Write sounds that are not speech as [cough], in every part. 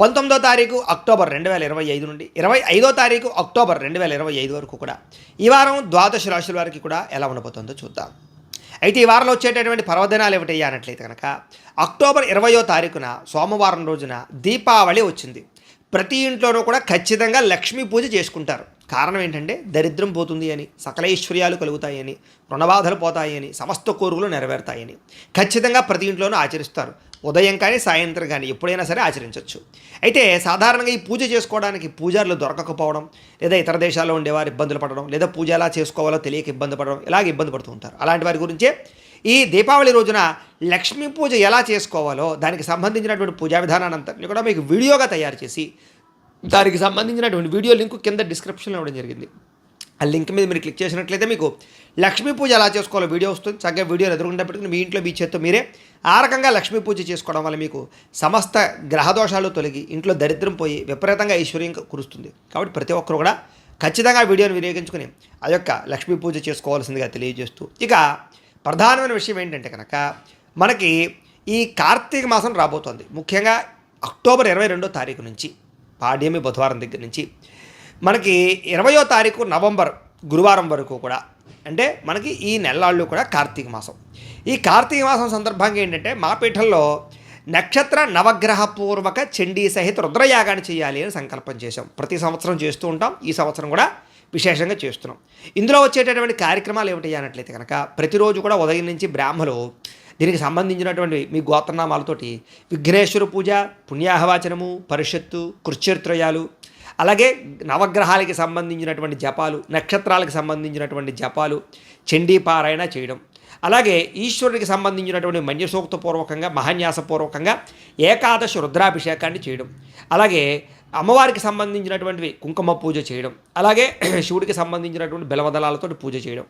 పంతొమ్మిదో తారీఖు అక్టోబర్ రెండు వేల ఇరవై ఐదు నుండి ఇరవై ఐదో తారీఖు అక్టోబర్ రెండు వేల ఇరవై ఐదు వరకు కూడా. ఈ వారం ద్వాదశ రాశుల వారికి కూడా ఎలా ఉండబోతుందో చూద్దాం. అయితే ఈ వారంలో వచ్చేటటువంటి పర్వదినాలు ఏమిటయ్యా అన్నట్లయితే కనుక అక్టోబర్ ఇరవయో తారీఖున సోమవారం రోజున దీపావళి వచ్చింది. ప్రతి ఇంట్లోనూ కూడా ఖచ్చితంగా లక్ష్మీ పూజ చేసుకుంటారు. కారణం ఏంటంటే దరిద్రం పోతుంది అని సకలైశ్వర్యాలు కలుగుతాయని రుణబాధలు పోతాయని సమస్త కోరుకులు నెరవేరుతాయని ఖచ్చితంగా ప్రతి ఇంట్లోనూ ఆచరిస్తారు. ఉదయం కానీ సాయంత్రం కానీ ఎప్పుడైనా సరే ఆచరించవచ్చు అయితే సాధారణంగా ఈ పూజ చేసుకోవడానికి పూజారులు దొరకకపోవడం లేదా ఇతర దేశాల్లో ఉండేవారు ఇబ్బందులు పడడం లేదా పూజ ఎలా చేసుకోవాలో తెలియక ఇబ్బంది పడడం ఇలాగ ఇబ్బంది పడుతూ ఉంటారు. అలాంటి వారి గురించే ఈ దీపావళి రోజున లక్ష్మీ పూజ ఎలా చేసుకోవాలో దానికి సంబంధించినటువంటి పూజా విధానాన్ని అంతా కూడా మీకు వీడియోగా తయారు చేసి దానికి సంబంధించినటువంటి వీడియో లింక్ కింద డిస్క్రిప్షన్లో ఇవ్వడం జరిగింది. ఆ లింక్ మీద మీరు క్లిక్ చేసినట్లయితే మీకు లక్ష్మీ పూజ ఎలా చేసుకోవాలో వీడియో వస్తుంది. చక్కగా వీడియోలు ఎదురుకుండా పెట్టుకుని మీ ఇంట్లో మీ చేత్తో మీరే ఆ రకంగా లక్ష్మీ పూజ చేసుకోవడం వల్ల మీకు సమస్త గ్రహదోషాలు తొలగి ఇంట్లో దరిద్రం పోయి విపరీతంగా ఐశ్వర్యం కురుస్తుంది. కాబట్టి ప్రతి ఒక్కరు కూడా ఖచ్చితంగా వీడియోని వినియోగించుకుని ఆ యొక్క లక్ష్మీ పూజ చేసుకోవాల్సిందిగా తెలియజేస్తూ ఇక ప్రధానమైన విషయం ఏంటంటే కనుక మనకి ఈ కార్తీక మాసం రాబోతోంది. ముఖ్యంగా అక్టోబర్ ఇరవై రెండో తారీఖు నుంచి. పాడ్యమి బుధవారం దగ్గర నుంచి. మనకి ఇరవయో తారీఖు నవంబర్ గురువారం వరకు కూడా అంటే మనకి ఈ నెలలాళ్ళు కూడా కార్తీక మాసం. ఈ కార్తీక మాసం సందర్భంగా ఏంటంటే మా పీఠంలో నక్షత్ర నవగ్రహ పూర్వక చండీ సహిత రుద్రయాగాన్ని చేయాలి అని సంకల్పం చేశాం. ప్రతి సంవత్సరం చేస్తూ ఉంటాం. ఈ సంవత్సరం కూడా విశేషంగా చేస్తున్నాం. ఇందులో వచ్చేటటువంటి కార్యక్రమాలు ఏమిటి అన్నట్లయితే కనుక ప్రతిరోజు కూడా ఉదయం నుంచి బ్రాహ్మలు దీనికి సంబంధించినటువంటి మీ గోత్రనామాలతోటి విఘ్నేశ్వర పూజ పుణ్యాహవాచనము పరిషత్తు కృత్యత్రయాలు అలాగే నవగ్రహాలకి సంబంధించినటువంటి జపాలు నక్షత్రాలకు సంబంధించినటువంటి జపాలు చండీపారాయణ చేయడం. అలాగే ఈశ్వరుడికి సంబంధించినటువంటి మన్యసూక్తపూర్వకంగా మహాన్యాసపూర్వకంగా ఏకాదశి రుద్రాభిషేకాన్ని చేయడం. అలాగే అమ్మవారికి సంబంధించినటువంటివి కుంకుమ పూజ చేయడం అలాగే [clears throat] శివుడికి సంబంధించినటువంటి బెలవదలాలతో పూజ చేయడం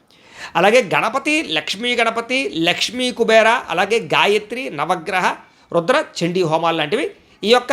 అలాగే గణపతి లక్ష్మీ గణపతి లక్ష్మీ కుబేర అలాగే గాయత్రి నవగ్రహ రుద్ర చండీ హోమాలు లాంటివి ఈ యొక్క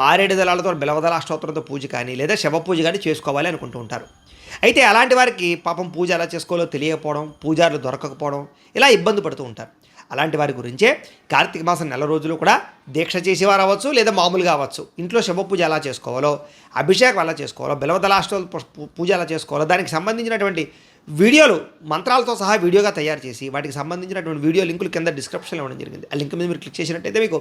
మారేడు దళాలతో బిలవదల అష్టోత్తరంతో పూజ కానీ లేదా శవ పూజ కానీ చేసుకోవాలి అనుకుంటూ ఉంటారు. అయితే అలాంటి వారికి పాపం పూజ ఎలా చేసుకోవాలో తెలియకపోవడం పూజారులు దొరకకపోవడం ఇలా ఇబ్బంది పడుతూ ఉంటారు. అలాంటి వారి గురించే కార్తీక మాసం నెల రోజులు కూడా దీక్ష చేసేవారు అవ్వచ్చు లేదా మామూలుగా అవ్వచ్చు. ఇంట్లో శవ పూజ ఎలా చేసుకోవాలో అభిషేకం ఎలా చేసుకోవాలో బిలవదలాష్టో పూజ ఎలా చేసుకోవాలో దానికి సంబంధించినటువంటి వీడియోలు మంత్రాలతో సహా వీడియోగా తయారు చేసి వాటికి సంబంధించినటువంటి వీడియో లింకులు కింద డిస్క్రిప్షన్లో ఇవ్వడం జరిగింది. ఆ లింక్ మీద మీరు క్లిక్ చేసినట్టయితే మీకు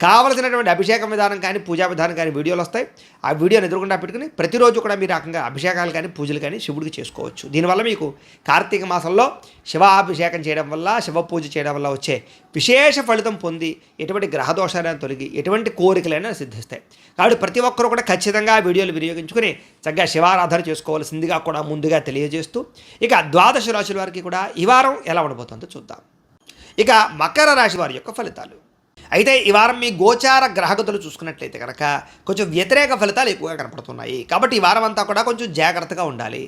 కావలసినటువంటి అభిషేకం విధానం కానీ పూజా విధానం కానీ వీడియోలు వస్తాయి. ఆ వీడియోని ఎదురుకుండా పెట్టుకుని ప్రతిరోజు కూడా మీరు రకంగా అభిషేకాలు కానీ పూజలు కానీ శివుడికి చేసుకోవచ్చు. దీనివల్ల మీకు కార్తీక మాసంలో శివాభిషేకం చేయడం వల్ల శివ పూజ చేయడం వల్ల వచ్చే విశేష ఫలితం పొంది ఎటువంటి గ్రహదోషాలను తొలగి ఎటువంటి కోరికలైనా సిద్ధిస్తాయి. కాబట్టి ప్రతి ఒక్కరూ కూడా ఖచ్చితంగా ఆ వీడియోలు వినియోగించుకుని చక్కగా శివారాధన చేసుకోవాల్సిందిగా కూడా ముందుగా తెలియజేస్తూ ఇక ద్వాదశ రాశుల వారికి కూడా ఈ వారం ఎలా ఉండబోతుందో చూద్దాం. ఇక మకర రాశి వారి యొక్క ఫలితాలు. అయితే ఈ వారం మీ గోచార గ్రహగతులు చూసుకున్నట్లయితే కనుక కొంచెం వ్యతిరేక ఫలితాలు ఎక్కువగా కనపడుతున్నాయి. కాబట్టి ఈ వారం అంతా కూడా కొంచెం జాగ్రత్తగా ఉండాలి.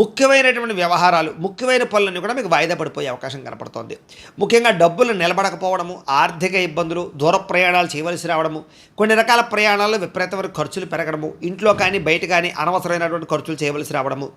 ముఖ్యమైనటువంటి వ్యవహారాలు ముఖ్యమైన పనులన్నీ కూడా మీకు వాయిదా పడిపోయే అవకాశం కనపడుతోంది. ముఖ్యంగా డబ్బులు నిలబడకపోవడము ఆర్థిక ఇబ్బందులు దూర ప్రయాణాలు చేయవలసి రావడము కొన్ని రకాల ప్రయాణాల్లో విపరీతమైన ఖర్చులు పెరగడము ఇంట్లో కానీ బయట కానీ అనవసరమైనటువంటి ఖర్చులు చేయవలసి రావడము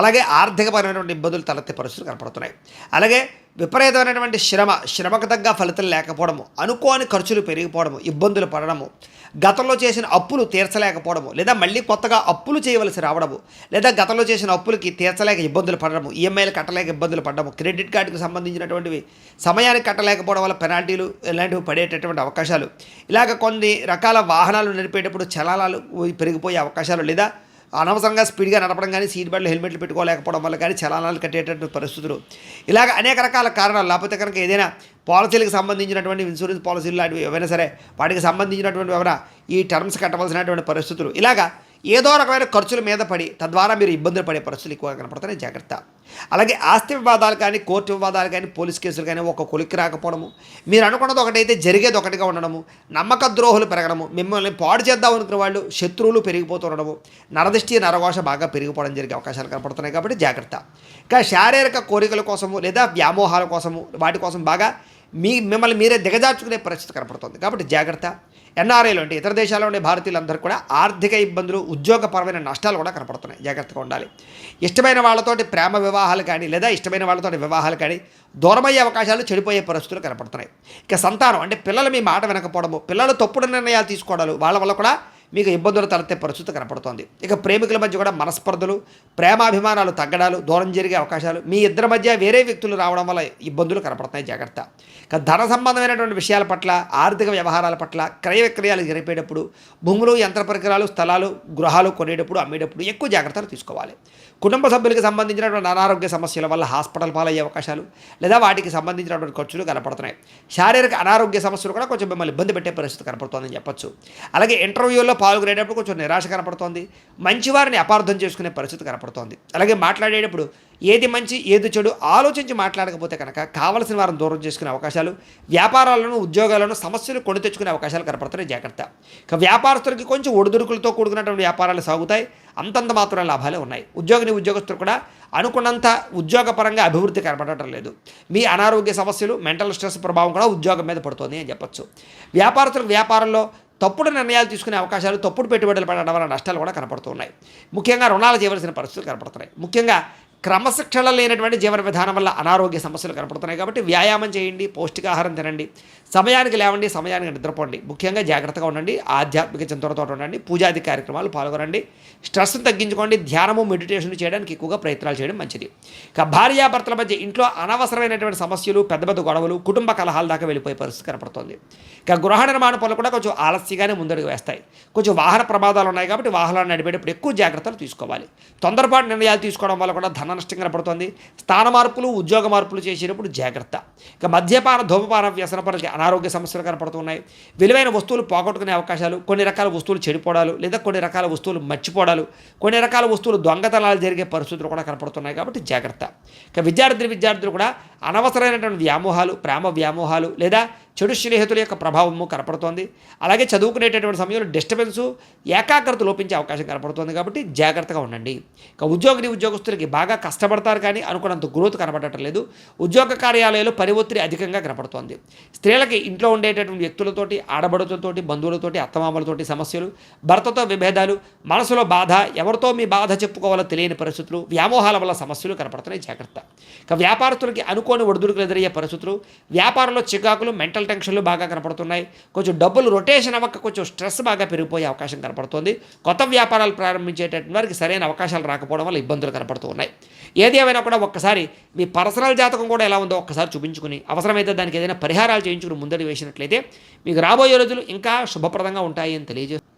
అలాగే ఆర్థికపరమైనటువంటి ఇబ్బందులు తలెత్తే పరిస్థితులు కనపడుతున్నాయి. అలాగే విపరీతమైనటువంటి శ్రమ శ్రమకు తగ్గ ఫలితం లేకపోవడము అనుకోని ఖర్చులు పెరిగిపోవడము ఇబ్బందులు పడడము గతంలో చేసిన అప్పులు తీర్చలేకపోవడము లేదా మళ్ళీ కొత్తగా అప్పులు చేయవలసి రావడము లేదా గతంలో చేసిన అప్పులకి తీర్చలేక ఇబ్బందులు పడడము ఈఎంఐలు కట్టలేక ఇబ్బందులు పడడము క్రెడిట్ కార్డుకు సంబంధించినటువంటివి సమయానికి కట్టలేకపోవడం వల్ల పెనాల్టీలు ఇలాంటివి పడేటటువంటి అవకాశాలు. ఇలాగ కొన్ని రకాల వాహనాలు నడిపేటప్పుడు చలాలు పెరిగిపోయే అవకాశాలు లేదా అనవసరంగా స్పీడ్గా నడపడం కానీ సీట్ బెల్ట్లు హెల్మెట్లు పెట్టుకోలేకపోవడం వల్ల కానీ చలానాలు కట్టేటటువంటి పరిస్థితులు. ఇలాగ అనేక రకాల కారణాలు. లేకపోతే కనుక ఏదైనా పాలసీలకు సంబంధించినటువంటి ఇన్సూరెన్స్ పాలసీలు లాంటివి ఏవైనా సరే వాటికి సంబంధించినటువంటి ఎవరైనా ఈ టర్మ్స్ కట్టవలసినటువంటి పరిస్థితులు. ఇలాగా ఏదో రకమైన ఖర్చుల మీద పడి తద్వారా మీరు ఇబ్బందులు పడే పరిస్థితులు ఎక్కువగా కనపడుతున్నాయి జాగ్రత్త. అలాగే ఆస్తి వివాదాలు కానీ కోర్టు వివాదాలు కానీ పోలీస్ కేసులు కానీ ఒక కొలిక్కి రాకపోవడము మీరు అనుకున్నది ఒకటైతే జరిగేది ఒకటిగా ఉండడము నమ్మక ద్రోహులు పెరగడము మిమ్మల్ని పాడు చేద్దాం అనుకున్న వాళ్ళు శత్రువులు పెరిగిపోతుండడము నరదృష్టి నరఘోష బాగా పెరిగిపోవడం జరిగే అవకాశాలు కనపడుతున్నాయి కాబట్టి జాగ్రత్త. ఇంకా శారీరక కోరికల కోసము లేదా వ్యామోహాల కోసము వాటి కోసం బాగా మీ మిమ్మల్ని మీరే దిగజార్చుకునే పరిస్థితి కనపడుతుంది. కాబట్టి జాగ్రత్త. ఎన్ఆర్ఐలు అంటే ఇతర దేశాల్లో ఉండే భారతీయులందరూ కూడా ఆర్థిక ఇబ్బందులు ఉద్యోగపరమైన నష్టాలు కూడా కనపడుతున్నాయి. జాగ్రత్తగా ఉండాలి. ఇష్టమైన వాళ్ళతోటి ప్రేమ వివాహాలు కానీ లేదా ఇష్టమైన వాళ్ళతోటి వివాహాలు కానీ దూరమయ్యే అవకాశాలు చెడిపోయే పరిస్థితులు కనపడుతున్నాయి. ఇక సంతానం అంటే పిల్లలు మీ మాట వినకపోవడము పిల్లలు తప్పుడు నిర్ణయాలు తీసుకోవడాలు వాళ్ళ వల్ల కూడా మీకు ఇబ్బందులు తలెత్తే పరిస్థితి కనపడుతోంది. ఇక ప్రేమికుల మధ్య కూడా మనస్పర్ధలు ప్రేమాభిమానాలు తగ్గడాలు దూరం జరిగే అవకాశాలు మీ ఇద్దరి మధ్య వేరే వ్యక్తులు రావడం వల్ల ఇబ్బందులు కనపడుతున్నాయి జాగ్రత్త. ఇక ధన సంబంధమైనటువంటి విషయాల పట్ల ఆర్థిక వ్యవహారాల పట్ల క్రయ విక్రయాలు జరిపేటప్పుడు భూములు యంత్ర పరికరాలు స్థలాలు గృహాలు కొనేటప్పుడు అమ్మేటప్పుడు ఎక్కువ జాగ్రత్తలు తీసుకోవాలి. కుటుంబ సభ్యులకు సంబంధించినటువంటి అనారోగ్య సమస్యల వల్ల హాస్పిటల్ పాలయ్యే అవకాశాలు లేదా వాటికి సంబంధించినటువంటి ఖర్చులు కనపడుతున్నాయి. శారీరక అనారోగ్య సమస్యలు కూడా కొంచెం మిమ్మల్ని ఇబ్బంది పెట్టే పరిస్థితి కనపడుతోందని చెప్పొచ్చు. అలాగే ఇంటర్వ్యూలో పాల్గొనేటప్పుడు కొంచెం నిరాశ కనపడుతోంది. మంచివారిని అపార్థం చేసుకునే పరిస్థితి కనపడుతోంది. అలాగే మాట్లాడేటప్పుడు ఏది మంచి ఏది చెడు ఆలోచించి మాట్లాడకపోతే కనుక కావలసిన వారిని దూరం చేసుకునే అవకాశాలు వ్యాపారాలను ఉద్యోగాలను సమస్యలు కొని తెచ్చుకునే అవకాశాలు కనపడుతున్నాయి జాగ్రత్త. ఇక వ్యాపారస్తులకి కొంచెం ఒడిదుడుకులతో కూడుకున్నటువంటి వ్యాపారాలు సాగుతాయి. అంతంత మాత్రం లాభాలే ఉన్నాయి. ఉద్యోగిని ఉద్యోగస్తులు కూడా అనుకున్నంత ఉద్యోగపరంగా అభివృద్ధి కనపడటం లేదు. మీ అనారోగ్య సమస్యలు మెంటల్ స్ట్రెస్ ప్రభావం కూడా ఉద్యోగం మీద పడుతుంది అని చెప్పొచ్చు. వ్యాపారస్తులకు వ్యాపారంలో తప్పుడు నిర్ణయాలు తీసుకునే అవకాశాలు తప్పుడు పెట్టుబడులు పడడం వల్ల నష్టాలు కూడా కనపడుతున్నాయి. ముఖ్యంగా రుణాలు చేయవలసిన పరిస్థితులు కనపడుతున్నాయి. ముఖ్యంగా క్రమశిక్షణ లేనటువంటి జీవన విధానం వల్ల అనారోగ్య సమస్యలు కనపడుతున్నాయి కాబట్టి వ్యాయామం చేయండి పౌష్టికాహారం తినండి సమయానికి లేవండి సమయానికి నిద్రపోండి. ముఖ్యంగా జాగ్రత్తగా ఉండండి ఆధ్యాత్మిక చింతనతో ఉండండి పూజాది కార్యక్రమాలు పాల్గొనండి. స్ట్రెస్ని తగ్గించుకోండి ధ్యానము మెడిటేషన్ చేయడానికి ఎక్కువగా ప్రయత్నాలు చేయడం మంచిది. ఇక భార్యాభర్తల మధ్య ఇంట్లో అనవసరమైనటువంటి సమస్యలు పెద్ద పెద్ద గొడవలు కుటుంబ కలహాల దాకా వెళ్ళిపోయే పరిస్థితి కనపడుతుంది. ఇక గృహ నిర్మాణ పనులు కూడా కొంచెం ఆలస్యంగానే ముందడుగు వేస్తాయి. కొంచెం వాహన ప్రమాదాలు ఉన్నాయి కాబట్టి వాహనాన్ని నడిపేటప్పుడు ఎక్కువ జాగ్రత్తలు తీసుకోవాలి. తొందరపాటు నిర్ణయాలు తీసుకోవడం వల్ల కూడా ధన నష్టం కనపడుతోంది. స్థాన మార్పులు ఉద్యోగ మార్పులు చేసేటప్పుడు జాగ్రత్త. ఇక మద్యపాన ధూమపాన వ్యసన పనులకి అనారోగ్య సమస్యలు కనపడుతున్నాయి. విలువైన వస్తువులు పోగొట్టుకునే అవకాశాలు కొన్ని రకాల వస్తువులు చెడిపోవడాలు లేదా కొన్ని రకాల వస్తువులు మర్చిపోవడాలు కొన్ని రకాల వస్తువులు దొంగతనాలు జరిగే పరిస్థితులు కూడా కనపడుతున్నాయి కాబట్టి జాగ్రత్త. ఇక విద్యార్థులు విద్యార్థులు కూడా అనవసరమైనటువంటి వ్యామోహాలు ప్రేమ వ్యామోహాలు లేదా చెడు స్నేహితుల యొక్క ప్రభావము కనపడుతోంది. అలాగే చదువుకునేటటువంటి సమయంలో డిస్టర్బెన్సు ఏకాగ్రత లోపించే అవకాశం కనపడుతోంది కాబట్టి జాగ్రత్తగా ఉండండి. ఇక ఉద్యోగిని ఉద్యోగస్తులకి బాగా కష్టపడతారు కానీ అనుకున్నంత గ్రోత్ కనపడటం లేదు. ఉద్యోగ కార్యాలయాలు పని ఒత్తిడి అధికంగా కనపడుతోంది. స్త్రీలకి ఇంట్లో ఉండేటటువంటి వ్యక్తులతోటి ఆడబడులతోటి బంధువులతోటి అత్తమామలతోటి సమస్యలు భర్తతో విభేదాలు మనసులో బాధ ఎవరితో మీ బాధ చెప్పుకోవాలో తెలియని పరిస్థితులు వ్యామోహాల వల్ల సమస్యలు కనపడుతున్నాయి. జాగ్రత్త. ఇక వ్యాపారస్తులకి అనుకోని ఒడిదుడుకులు ఎదురయ్యే పరిస్థితులు వ్యాపారంలో చికాకులు మెంటల్ టెన్షన్లు బాగా కనపడుతున్నాయి. కొంచెం డబ్బులు రొటేషన్ అవ్వక కొంచెం స్ట్రెస్ బాగా పెరిగిపోయే అవకాశం కనపడుతుంది. కొత్త వ్యాపారాలు ప్రారంభించేటటువంటి వారికి సరైన అవకాశాలు రాకపోవడం వల్ల ఇబ్బందులు కనపడుతూ ఉన్నాయి ఏది ఏమైనా కూడా ఒక్కసారి మీ పర్సనల్ జాతకం కూడా ఎలా ఉందో ఒక్కసారి చూపించుకుని అవసరమైతే దానికి ఏదైనా పరిహారాలు చేయించుకుని ముందడి వేసినట్లయితే మీకు రాబోయే రోజులు ఇంకా శుభప్రదంగా ఉంటాయి అని తెలియజేస్తుంది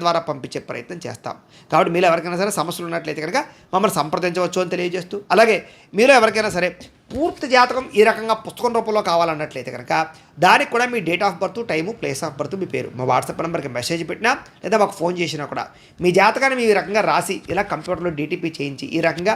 ద్వారా పంపించే ప్రయత్నం చేస్తాం. కాబట్టి మీరు ఎవరికైనా సరే సమస్యలు ఉన్నట్లయితే కనుక మమ్మల్ని సంప్రదించవచ్చు అని తెలియజేస్తూ అలాగే మీరు ఎవరికైనా సరే పూర్తి జాతకం ఈ రకంగా పుస్తకం రూపంలో కావాలన్నట్లయితే కనుక దానికి కూడా మీ date of birth time place of birth మీ పేరు. మా వాట్సాప్ నెంబర్కి మెసేజ్ పెట్టినా లేదా మాకు ఫోన్ చేసినా కూడా మీ జాతకాన్ని మీ రకంగా రాసి ఇలా కంప్యూటర్లో డీటీపీ చేయించి ఈ రకంగా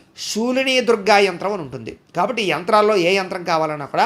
శూలిని దుర్గా యంత్రం అని ఉంటుంది. కాబట్టి ఈ యంత్రాల్లో ఏ యంత్రం కావాలన్నా కూడా